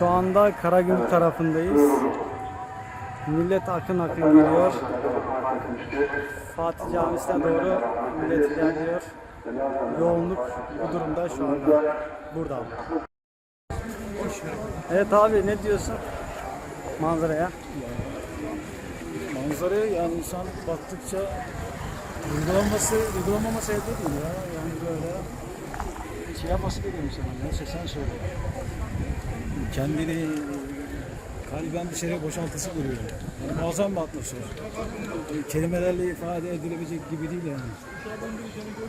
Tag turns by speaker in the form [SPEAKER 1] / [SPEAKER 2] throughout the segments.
[SPEAKER 1] Şu anda Karagümrük tarafındayız. Millet akın akın geliyor. Fatih Camisi'ne doğru millet ilerliyor. Yoğunluk bu durumda şu anda. Burada. Evet abi ne diyorsun manzaraya?
[SPEAKER 2] Manzaraya yani insan baktıkça uygulanması, uygulanmaması elde değil ya. Yani böyle şey yapması geliyor insana. Neyse sen söyle. Kendini kalben dışarıya boşaltısı geliyor. Yani muazzam bir atmosfer. Kelimelerle ifade edilebilecek gibi değil yani.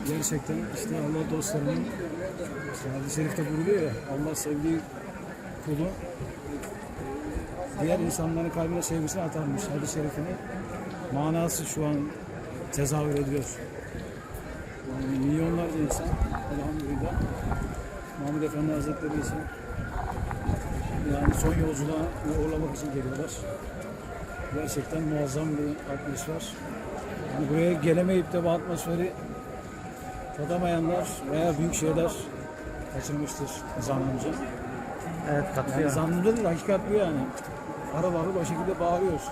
[SPEAKER 2] Gerçekten işte Allah dostlarının işte hadis-i şerifte buyuruyor ya Allah sevdiği kulu diğer insanların kalbine sevgisini atarmış hadis-i şerifini. Manası şu an tezahür ediyor. Yani milyonlarca insan elhamdülillah Muhammed Efendi Hazretleri için yani son yolculuğa uğurlamak için geliyorlar. Gerçekten muazzam bir atmosfer. Yani buraya gelemeyip de bu atmosferi tadamayanlar veya büyük şeyler kaçırmıştır zannımca.
[SPEAKER 1] Evet
[SPEAKER 2] Yani
[SPEAKER 1] katılıyorum.
[SPEAKER 2] zannımda değil, hakikat bu yani. Harıl harıl o şekilde bağırıyoruz.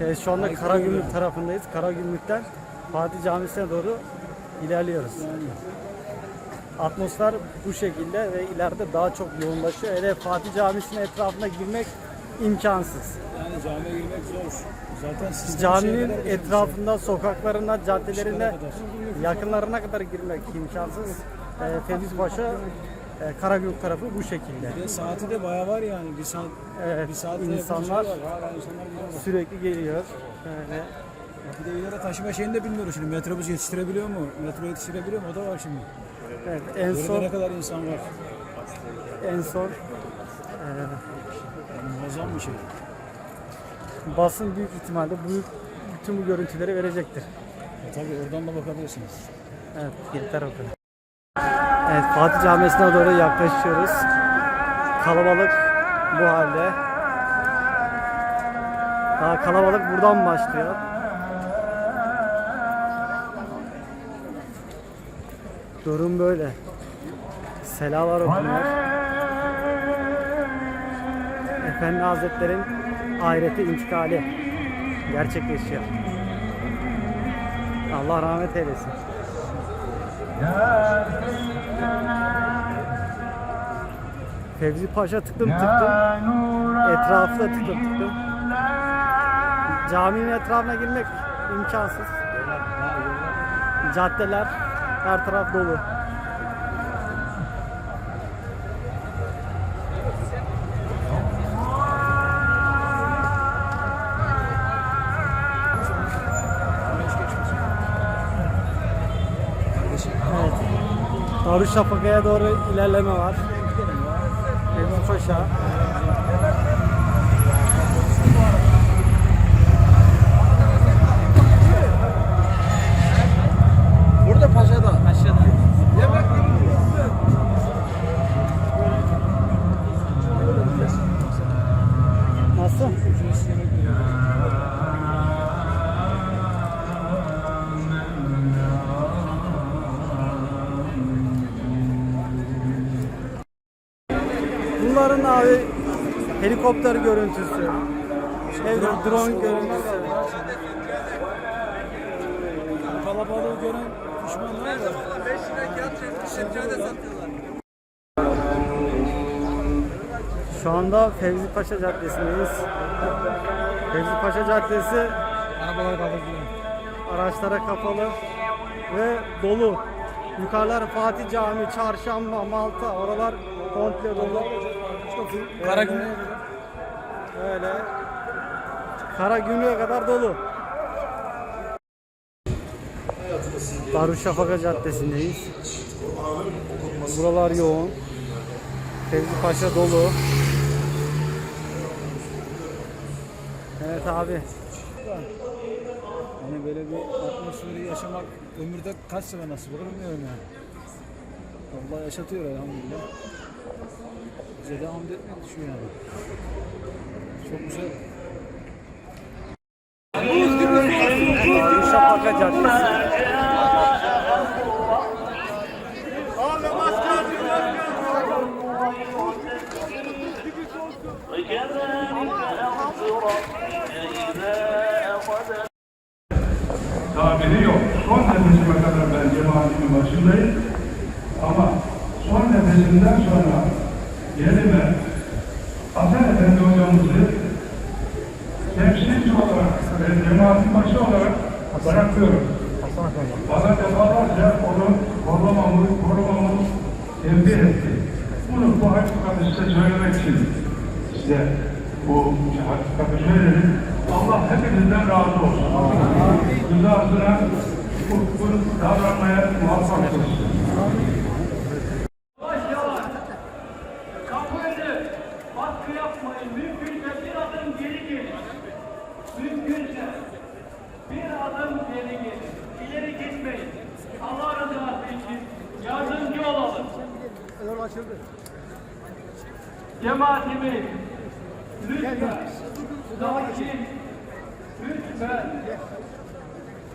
[SPEAKER 1] Evet, şu anda Karagümrük tarafındayız. Karagümrük'ten Fatih Camisi'ne doğru ilerliyoruz. Atmosfer bu şekilde ve ileride daha çok yoğunlaşıyor. Hele Fatih Camisi'nin etrafına girmek imkansız.
[SPEAKER 2] Yani camiye girmek zor. Zaten
[SPEAKER 1] Caminin etrafında, sokaklarında, caddelerinde
[SPEAKER 2] kadar.
[SPEAKER 1] yakınlarına kadar girmek imkansız. E, Fevzi Paşa, e, Karagümrük tarafı bu şekilde.
[SPEAKER 2] Ve saati de bayağı var yani. Bir saat,
[SPEAKER 1] Evet,
[SPEAKER 2] bir saatte
[SPEAKER 1] insanlar
[SPEAKER 2] insanlar var. İnsanlar
[SPEAKER 1] sürekli geliyor. Böyle
[SPEAKER 2] Bir de ileri taşıma şeyini de bilmiyoruz şimdi. Metrobüs yetiştirebiliyor mu? Metro yetiştirebiliyor mu? O da var şimdi.
[SPEAKER 1] evet, en
[SPEAKER 2] Burada
[SPEAKER 1] son
[SPEAKER 2] ne kadar insan var.
[SPEAKER 1] en son
[SPEAKER 2] Yani muazzam bir şey.
[SPEAKER 1] basın büyük ihtimalle bu bütün bu görüntüleri verecektir.
[SPEAKER 2] E tabii oradan da bakabilirsiniz.
[SPEAKER 1] Evet, yeter o kadar. Evet, Fatih Camisi'ne doğru yaklaşıyoruz. Kalabalık bu halde. Daha kalabalık buradan başlıyor. Durum böyle. Selalar okunuyor. Efendi Hazretleri'nin ahirete intikali gerçekleşiyor. Allah rahmet eylesin. Fevzi Paşa tıklım. Etrafı da tıklım tıklım. Caminin etrafına girmek imkansız. Caddeler her taraf dolu. Darüşşafaka'ya doğru ilerleme var. Fevzi Paşa. Bunların abi helikopter görüntüsü, evde drone görüntüsü.
[SPEAKER 2] Kalabalığı gören düşmanlar var.
[SPEAKER 1] Şu anda Fevzi Paşa Caddesi'ndeyiz. Fevzi Paşa Caddesi
[SPEAKER 2] Arabalar kaldırdılar.
[SPEAKER 1] araçlara kapalı ve dolu. Yukarılar Fatih Camii, Çarşamba, Malta oralar komple dolu.
[SPEAKER 2] Karagümrük.
[SPEAKER 1] Öyle. Kara gümrüğe kadar dolu. Darüşşafaka Caddesi'ndeyiz. Buralar yoğun. Fevzi Paşa dolu. Evet abi.
[SPEAKER 2] Hani böyle bir atmosferi yaşamak ömürde kaç sefer nasip olur bilmiyorum yani. Allah yaşatıyor elhamdülillah bize devam etmek düşünüyorum. Çok güzel.
[SPEAKER 1] Gülşapaka Caddesi.
[SPEAKER 3] Tabiri yok. Son nefesime kadar ben cemaatimin başındayım. Ama son nefesimden sonra yerime Hasan Efendi hocamızı temsilci olarak ve cemaatin başı olarak bırakıyorum. Bana defalarca onu korumamı, korumamı tembih etti. Bunu bu hakikati size söylemek için size bu hakikati söyledim. Allah hepinizden razı olsun. Rızasına uygun davranmaya muvaffak kılsın.
[SPEAKER 1] Bir adım geri gelin. İleri gitmeyin. Allah rızası için yardımcı olalım. Cemaatimiz lütfen sakin lütfen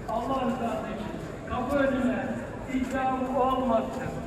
[SPEAKER 1] Allah rızası için kapı önüne icabı olmasın.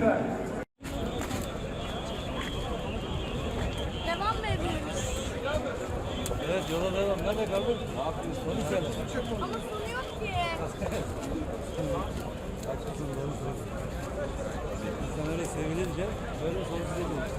[SPEAKER 2] Devam mı ediyoruz? Evet yola devam. Nerede kaldın? Ne yapıyorsun? Sonu söyle. Ama sonu yok ki.
[SPEAKER 4] Sen öyle sevilince böyle sonsuz ediyorsun.